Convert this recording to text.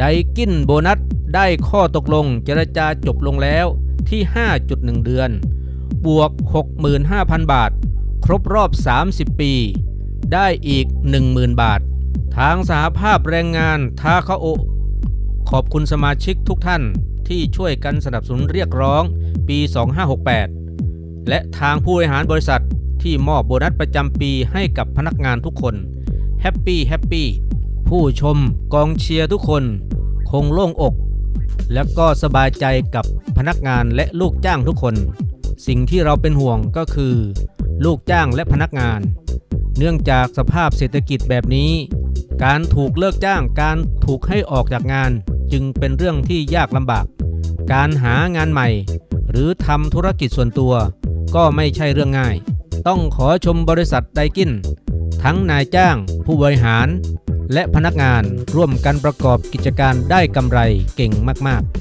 ไดกินโบนัสได้ข้อตกลงเจรจาจบลงแล้วที่ 5.1 เดือน บวก 65,000 บาท ครบรอบ 30 ปี ได้อีก 10,000 บาท ทางสหภาพแรงงานทาคาโอ ขอบคุณสมาชิกทุกท่านที่ช่วยกันสนับสนุนเรียกร้องปี 2568 และทางผู้บริหารบริษัทที่มอบโบนัสประจำปีให้กับพนักงานทุกคน แฮปปี้แฮปปี้ผู้ชมกองเชียร์ทุกคน คงโล่งอก และก็สบายใจกับพนักงานและลูกจ้างทุกคน สิ่งที่เราเป็นห่วงก็คือ ลูกจ้างและพนักงาน เนื่องจากสภาพเศรษฐกิจแบบนี้ การถูกเลิกจ้างการถูกให้ออกจากงานจึงเป็นเรื่องที่ยากลำบาก การหางานใหม่ หรือทำธุรกิจส่วนตัว ก็ไม่ใช่เรื่องง่าย ต้องขอชมบริษัทไดกินทั้งนายจ้าง ผู้บริหาร และพนักงานร่วมกันประกอบกิจการได้กำไรเก่งมากๆ